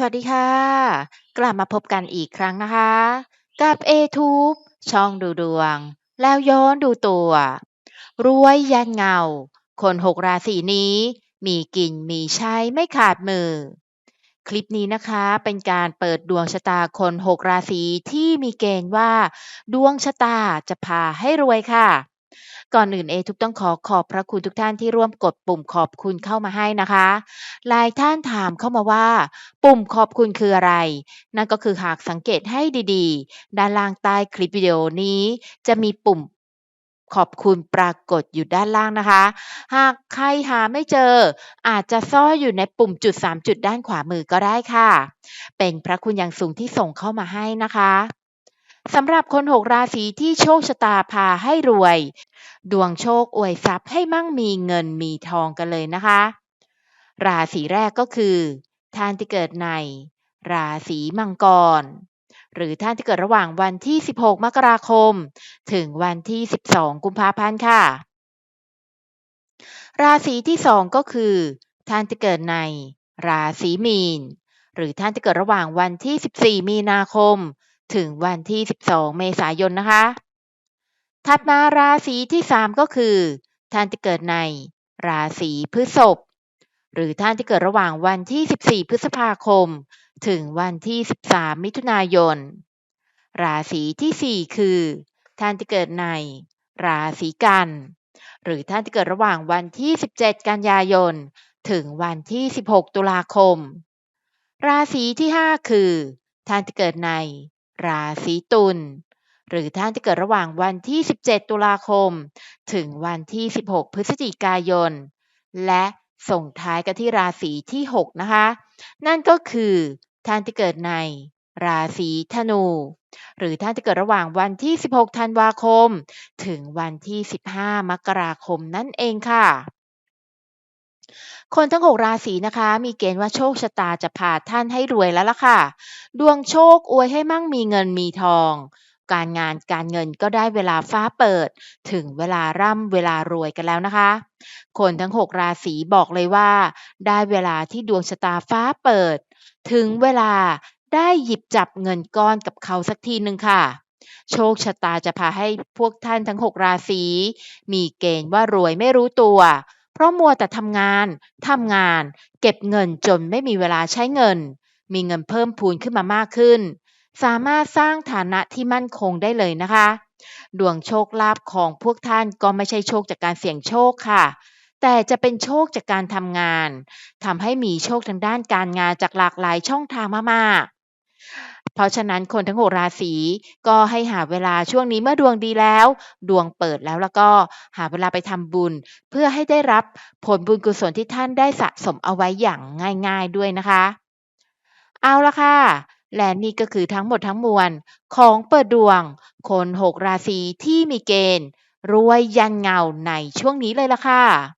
สวัสดีค่ะ กลับมาพบกันอีกครั้งนะคะ กับ A-Tube ช่องดูดวง แล้วย้อนดูตัว รวยยันเงา คน6ราศีนี้ มีกินมีใช้ไม่ขาดมือ คลิปนี้นะคะเป็นการเปิดดวงชะตาคน6ราศีที่มีเกณฑ์ว่า ดวงชะตาจะพาให้รวยค่ะ ก่อนอื่นเอทุกต้องขอขอบพระคุณทุกท่านที่ร่วมกดปุ่มขอบคุณเข้ามาให้นะคะหลายท่านถามเข้ามาว่า ปุ่มขอบคุณคืออะไร นั่นก็คือหากสังเกตให้ดีๆ ด้านล่างใต้คลิปวิดีโอนี้ จะมีปุ่มขอบคุณปรากฏอยู่ด้านล่างนะคะ หากใครหาไม่เจอ อาจจะซ่อนอยู่ในปุ่มจุด 3 จุดด้านขวามือก็ได้ค่ะ เป็นพระคุณอย่างสูงที่ส่งเข้ามาให้นะคะ สำหรับคน6ราศีที่โชคชะตาพาให้รวย ดวงโชคอวยทรัพย์ให้มั่งมีเงินมีทองกันเลยนะคะ ราศีแรกก็คือ ท่านที่เกิดใน ราศีมังกร หรือท่านที่เกิดระหว่างวันที่ 16 มกราคม ถึงวันที่ 12 กุมภาพันธ์ค่ะ ราศีที่2ก็คือ ท่านที่เกิดใน ราศีมีน หรือท่านที่เกิดระหว่างวันที่ 14 มีนาคม ถึงวันที่ 12 เมษายนนะคะ ถัดมาราศีที่ 3 ก็คือ ท่านที่เกิดในราศีพฤษภหรือท่านที่เกิดระหว่างวันที่ 14 พฤษภาคม ถึงวันที่ 13 มิถุนายน ราศีทีสี่4 คือ ท่านที่เกิดในราศีกัน หรือท่านที่เกิดระหว่างวันที่ 17 กันยายน ถึงวันที่ 16 ตุลาคม ราศีที่ 5 คือ ท่านที่เกิดใน ราศีตุลหรือท่านที่เกิดระหว่างวันที่ 17 ตุลาคม ถึงวันที่ 16 พฤศจิกายน และส่งท้ายกันที่ราศีที่ 6 นะคะ นั่นก็คือท่านที่เกิดในราศีธนู หรือท่านที่เกิดระหว่างวันที่ 16 ธันวาคม ถึงวันที่ 15 มกราคมนั่นเองค่ะ คนทั้ง 6 ราศีนะคะ มีเกณฑ์ว่าโชคชะตาจะพาท่านให้รวยแล้วล่ะค่ะ ดวงโชคอวยให้มั่งมีเงินมีทอง การงานการเงินก็ได้เวลาฟ้าเปิด ถึงเวลาร่ำเวลารวยกันแล้วนะคะ คนทั้ง 6 ราศีบอกเลยว่า ได้เวลาที่ดวงชะตาฟ้าเปิด ถึงเวลาได้หยิบจับเงินก้อนกับเขาสักทีหนึ่งค่ะโชคชะตาจะพาให้พวกท่านทั้ง 6 ราศีมีเกณฑ์ว่ารวยไม่รู้ตัว เพราะมัวแต่ทำงาน ทำงาน เก็บเงินจนไม่มีเวลาใช้เงิน มีเงินเพิ่มพูนขึ้นมามากขึ้น สามารถสร้างฐานะที่มั่นคงได้เลยนะคะ ดวงโชคลาภของพวกท่านก็ไม่ใช่โชคจากการเสี่ยงโชคค่ะ แต่จะเป็นโชคจากการทำงานทำให้มีโชคทางด้านการงานจากหลากหลายช่องทางมากๆ เพราะฉะนั้นคนทั้ง6ราศีก็ให้หาเวลาช่วงนี้เมื่อดวงดีแล้ว ดวงเปิดแล้วแล้วก็หาเวลาไปทำบุญ เพื่อให้ได้รับผลบุญกุศลที่ท่านได้สะสมเอาไว้อย่างง่าย ๆด้วยนะคะ เอาละค่ะและนี่ก็คือทั้งหมดทั้งมวลของเปิดดวง คน6ราศีที่มีเกณฑ์ รวยยันเงาในช่วงนี้เลยล่ะค่ะ